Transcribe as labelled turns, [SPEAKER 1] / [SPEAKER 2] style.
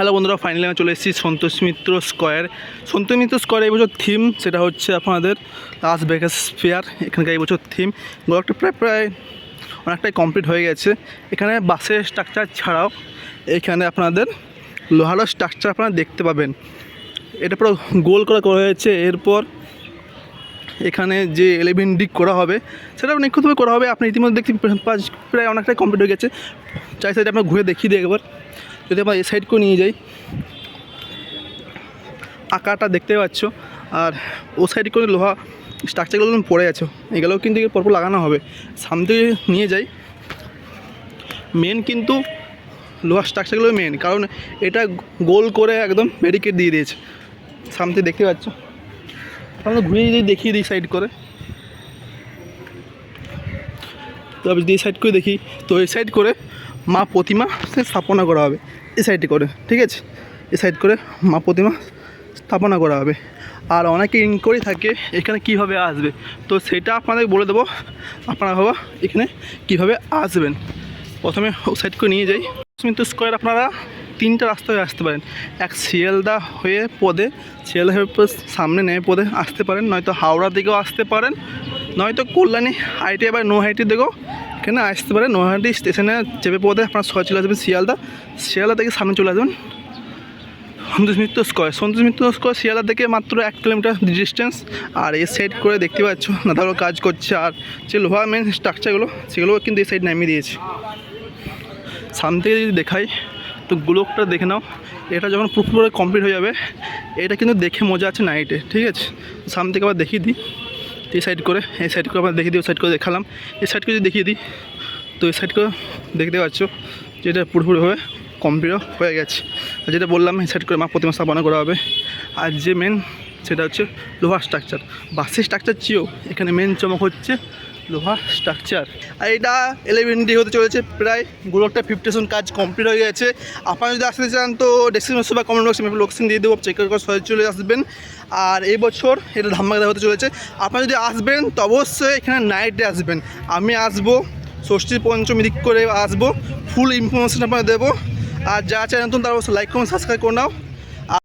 [SPEAKER 1] Hello বন্ধুরা finally আমি চলে এসেছি সন্তোষ মিত্র স্কোয়ার। সন্তোষ মিত্র স্কোয়ার এই বছর থিম সেটা হচ্ছে আপনাদের লাস ভেগাস ফেয়ার এখানকার এই বছর থিম গোলাপটা প্রায় প্রায় অনেকটাই কমপ্লিট হয়ে গেছে। এখানে বাসের স্ট্রাকচার ছাড়াও এখানে আপনাদের লোহারও স্ট্রাকচার আপনারা দেখতে পাবেন। এটা পুরো গোল করে করা হয়েছে, এরপর এখানে যে এলেভেন ডিক করা হবে সেটা নিখুঁতভাবে করা হবে। আপনি ইতিমধ্যে পাচ্ছেন, প্রায় অনেকটাই কমপ্লিট হয়ে গেছে। চাই সাইডে আপনার ঘুরে দেখিয়ে দিই একবার। যদি আমরা এ সাইড করে নিয়ে যাই। আঁকাটা দেখতে পাচ্ছ, আর ও সাইড করে লোহা স্ট্রাকচারগুলো পড়ে আছে, এগুলোও কিন্তু পরপর লাগানো হবে। সামনে নিয়ে যাই। মেন কিন্তু লোহার স্ট্রাকচারগুলো মেন কারণ এটা গোল করে একদম ব্যারিকেড দিয়ে দিয়েছে। সামনে দেখতে পাচ্ছ। আমরা ঘুরিয়ে যদি দেখিয়ে দিই সাইড করে। তো আমি যদি এই সাইড করে দেখি, তো এই সাইড করে মা প্রতিমা সে স্থাপনা করা হবে। এই সাইডে করে, ঠিক আছে? এই সাইড করে মা প্রতিমা স্থাপনা করা হবে। আর অনেকে ইনকোয়ারি থাকে, এখানে কীভাবে আসবে? তো সেটা আপনাদের বলে দেবো। আপনারা বাবা এখানে কীভাবে আসবেন। প্রথমে সাইড করে নিয়ে যাই। স্মিত স্কোয়ার আপনারা তিনটা রাস্তা হয়ে আসতে পারেন। এক শিয়ালদা হয়ে পদে, শিয়ালদা হয়ে সামনে নেমে পদে আসতে পারেন, নয়তো হাওড়া দিকেও আসতে পারেন, নয়তো কল্যাণী হাইটে বা নো হাইটে দিকেও এখানে আসতে পারেন। নোহাটি স্টেশনে চেপে পদে আপনার সবাই চলে আসবেন শিয়ালদা। শিয়ালদা থেকে সামনে চলে আসবেন সন্তোষ মিত্র স্কোয়ার। সন্তোষ মিত্র স্কোয়ার শিয়ালদা থেকে মাত্র এক কিলোমিটার ডিস্টেন্স আর এই সাইড করে দেখতে পাচ্ছ, না দাদাগুলো কাজ করছে আর যে লোহা মেন স্ট্রাকচারগুলো সেগুলো কিন্তু এই সাইড নামিয়ে দিয়েছে। সামনে থেকে যদি দেখাই তো গ্লোকটা দেখে নাও। এটা যখন পুরোপুরি কমপ্লিট হয়ে যাবে, এটা কিন্তু দেখে মজা আছে নাইটে ঠিক আছে? সামনে থেকে আবার দেখিয়ে দিই। এই সাইড করে, এই সাইড করে আবার দেখিয়ে দিই, ওই সাইড করে দেখালাম। এই সাইড করে যদি দেখিয়ে দিই, তো এই সাইড করে দেখতে পাচ্ছ যেটা পুরোপুরিভাবে কমপ্লিট হয়ে গেছে। আর যেটা বললাম, এই সাইড করে মা প্রতিমা স্থাপনা করা হবে। আর যে মেন সেটা হচ্ছে লোহার স্ট্রাকচার বাসের স্ট্রাকচার চেয়েও এখানে মেন চমক হচ্ছে লোহার স্ট্রাকচার আর এটা ইলেভেন ডি হতে চলেছে, প্রায় গুলোটা ফিফটি কাজ কমপ্লিট হয়ে গেছে। আপনারা যদি আসতে চান তো ডেসক্রিপশন বা কমেন্ট বক্সে লোকেশন দিয়ে দেবো চেক করে সবাই চলে আসবেন। আর এই বছর এটা ধামাকা হতে চলেছে। আপনারা যদি আসবেন তো অবশ্যই এখানে নাইটে আসবেন। আমি আসব, ষষ্ঠী পঞ্চমী দিক করে আসব ফুল ইনফরমেশন আপনারা দেবো। আর যা চাই নতুন তার অবশ্যই লাইক কমেন্ট সাবস্ক্রাইব করে নাও।